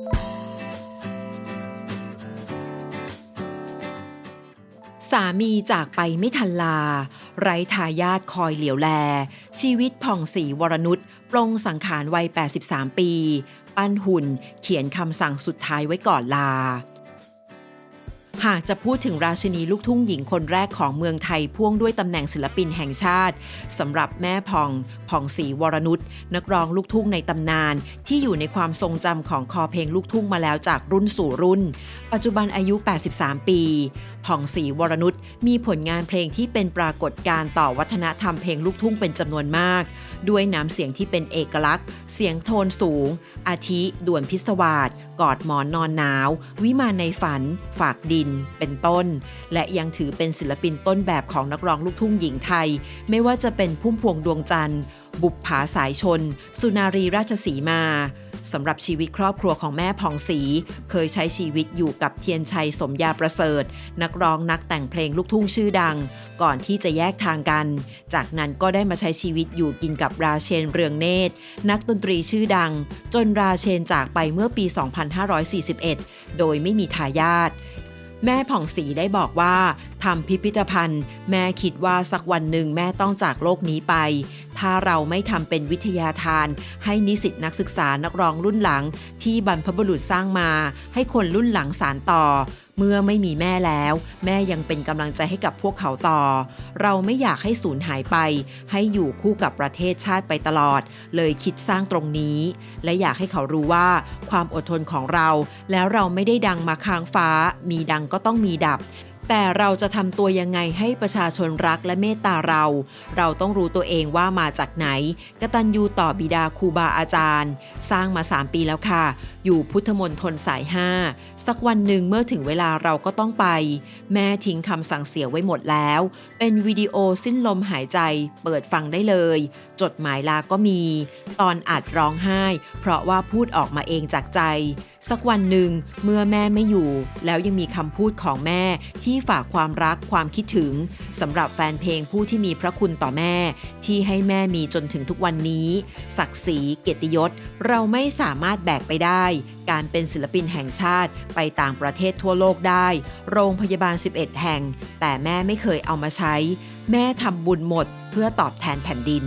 สามีจากไปไม่ทันลา ไร้ทายาทคอยเหลียวแล ชีวิตผ่องศรีวรนุชปรงสังขารวัย 83 ปี ปั้นหุ่นเขียนคำสั่งสุดท้ายไว้ก่อนลา หากจะพูดถึงราชินีลูกทุ่งหญิงคนแรกของเมืองไทยพ่วงด้วยตำแหน่งศิลปินแห่งชาติสำหรับแม่พองผ่องศรีวรนุชนักร้องลูกทุ่งในตำนาน ที่อยู่ในความทรงจำของคอเพลงลูกทุ่งมาแล้วจากรุ่นสู่รุ่น ปัจจุบันอายุ 83 ปีผ่องศรีวรนุชมีผลงานเพลงที่เป็นปรากฏการ์ต่อวัฒนธรรมเพลงลูกทุ่งเป็นจำนวนมาก ด้วยน้ำเสียงที่เป็นเอกลักษณ์ เสียงโทนสูง อาทิด่วนพิศวาสกอดหมอนนอนหนาว วิมานในฝัน ฝากดิน เป็นต้น และยังถือเป็นศิลปินต้นแบบของนักร้องลูกทุ่งหญิงไทย ไม่ว่าจะเป็นพุ่มพวงดวงจันทร์ บุปผาสายชน สุนารีราชสีมาสำหรับชีวิตครอบครัวของแม่ผ่องศรีเคยใช้ชีวิตอยู่กับเทียนชัยสมยาประเสริฐ นักร้องนักแต่งเพลงลูกทุ่งชื่อดัง ก่อนที่จะแยกทางกัน จากนั้นก็ได้มาใช้ชีวิตอยู่กินกับราเชนเรืองเนตร นักดนตรีชื่อดัง จนราเชนจากไปเมื่อปี 2541 โดยไม่มีทายาทแม่ผ่องศรีได้บอกว่าทำพิพิธภัณฑ์ แม่คิดว่าสักวันหนึ่งแม่ต้องจากโลกนี้ไป ถ้าเราไม่ทำเป็นวิทยาทาน ให้นิสิตนักศึกษานักร้องรุ่นหลัง ที่บรรพบุรุษสร้างมา ให้คนรุ่นหลังสานต่อ เมื่อไม่มีแม่แล้ว แม่ยังเป็นกำลังใจให้กับพวกเขาต่อ เราไม่อยากให้สูญหายไป ให้อยู่คู่กับประเทศชาติไปตลอด เลยคิดสร้างตรงนี้ และอยากให้เขารู้ว่า ความอดทนของเรา แล้วเราไม่ได้ดังมาค้างฟ้า มีดังก็ต้องมีดับ แต่เราจะทำตัวยังไงให้ประชาชนรักและเมตตาเรา เราต้องรู้ตัวเองว่ามาจากไหน กตัญญูต่อบิดาครูบาอาจารย์ สร้างมา 3 ปีแล้วค่ะ อยู่พุทธมนตรสาย 5 สักวันหนึ่งเมื่อถึงเวลาเราก็ต้องไป แม่ทิ้งคำสั่งเสียไว้หมดแล้ว เป็นวิดีโอสิ้นลมหายใจ เปิดฟังได้เลย จดหมายลาก็มี ตอนอัดร้องไห้ เพราะว่าพูดออกมาเองจากใจ สักวันหนึ่งเมื่อแม่ไม่อยู่ แล้วยังมีคำพูดของแม่ที่ฝากความรักความคิดถึงสำหรับแฟนเพลงผู้ที่มีพระคุณต่อแม่ ที่ให้แม่มีจนถึงทุกวันนี้ ศักดิ์ศรีเกียรติยศ เราไม่สามารถแบกไปได้ การเป็นศิลปินแห่งชาติไปต่างประเทศทั่วโลกได้ โรงพยาบาล 11 แห่ง แต่แม่ไม่เคยเอามาใช้ แม่ทำบุญหมดเพื่อตอบแทนแผ่นดิน